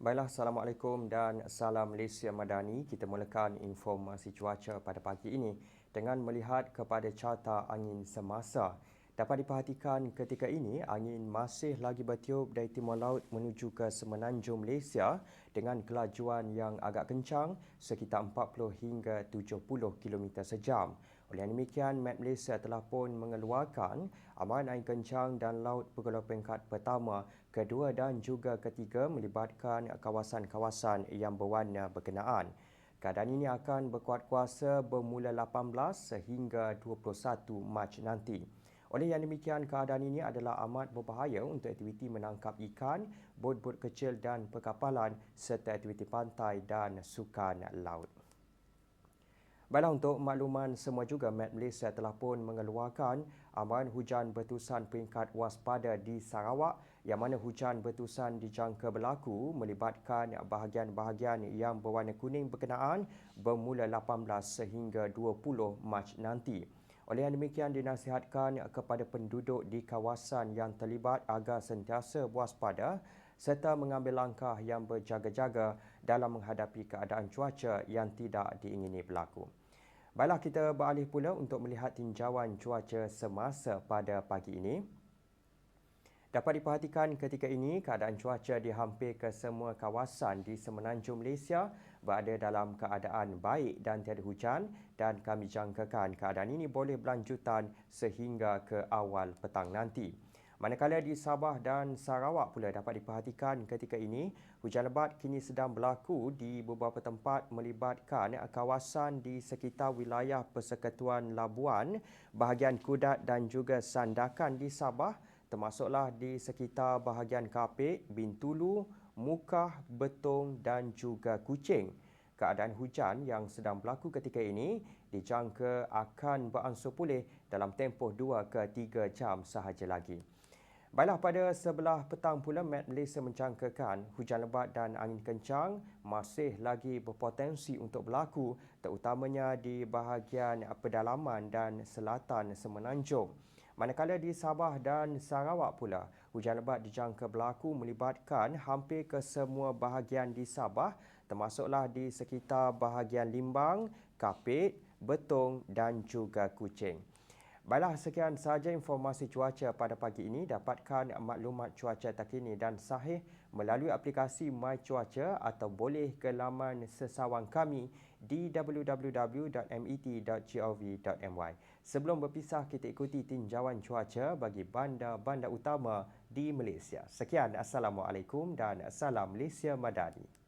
Baiklah, Assalamualaikum dan Salam Malaysia Madani. Kita mulakan informasi cuaca pada pagi ini dengan melihat kepada carta angin semasa. Dapat diperhatikan ketika ini, angin masih lagi bertiup dari timur laut menuju ke semenanjung Malaysia dengan kelajuan yang agak kencang sekitar 40 hingga 70 km sejam. Oleh demikian, Met Malaysia telah pun mengeluarkan amaran angin kencang dan laut bergelombang peringkat pertama, kedua dan juga ketiga melibatkan kawasan-kawasan yang berwarna berkenaan. Keadaan ini akan berkuat kuasa bermula 18 sehingga 21 Mac nanti. Oleh yang demikian, keadaan ini adalah amat berbahaya untuk aktiviti menangkap ikan, bot-bot kecil dan perkapalan serta aktiviti pantai dan sukan laut. Baiklah untuk makluman semua juga Met Malaysia telah pun mengeluarkan amaran hujan bertusan peringkat waspada di Sarawak yang mana hujan bertusan dijangka berlaku melibatkan bahagian-bahagian yang berwarna kuning berkenaan bermula 18 sehingga 20 Mac nanti. Oleh yang demikian dinasihatkan kepada penduduk di kawasan yang terlibat agar sentiasa waspada serta mengambil langkah yang berjaga-jaga dalam menghadapi keadaan cuaca yang tidak diingini berlaku. Baiklah kita beralih pula untuk melihat tinjauan cuaca semasa pada pagi ini. Dapat diperhatikan ketika ini keadaan cuaca di hampir ke semua kawasan di semenanjung Malaysia berada dalam keadaan baik dan tiada hujan dan kami jangkakan keadaan ini boleh berlanjutan sehingga ke awal petang nanti. Manakala di Sabah dan Sarawak pula dapat diperhatikan ketika ini, hujan lebat kini sedang berlaku di beberapa tempat melibatkan kawasan di sekitar wilayah Persekutuan Labuan, bahagian Kudat dan juga Sandakan di Sabah termasuklah di sekitar bahagian Kapit, Bintulu, Mukah, Betong dan juga Kuching. Keadaan hujan yang sedang berlaku ketika ini dijangka akan beransur pulih dalam tempoh 2 ke 3 jam sahaja lagi. Baiklah pada sebelah petang pula Met Malaysia mencangkakan hujan lebat dan angin kencang masih lagi berpotensi untuk berlaku terutamanya di bahagian pedalaman dan selatan semenanjung. Manakala di Sabah dan Sarawak pula hujan lebat dijangka berlaku melibatkan hampir ke semua bahagian di Sabah termasuklah di sekitar bahagian Limbang, Kapit, Betong dan juga Kuching. Baiklah, sekian sahaja informasi cuaca pada pagi ini. Dapatkan maklumat cuaca terkini dan sahih melalui aplikasi My Cuaca atau boleh ke laman sesawang kami di www.met.gov.my. Sebelum berpisah, kita ikuti tinjauan cuaca bagi bandar-bandar utama di Malaysia. Sekian, Assalamualaikum dan Salam Malaysia Madani.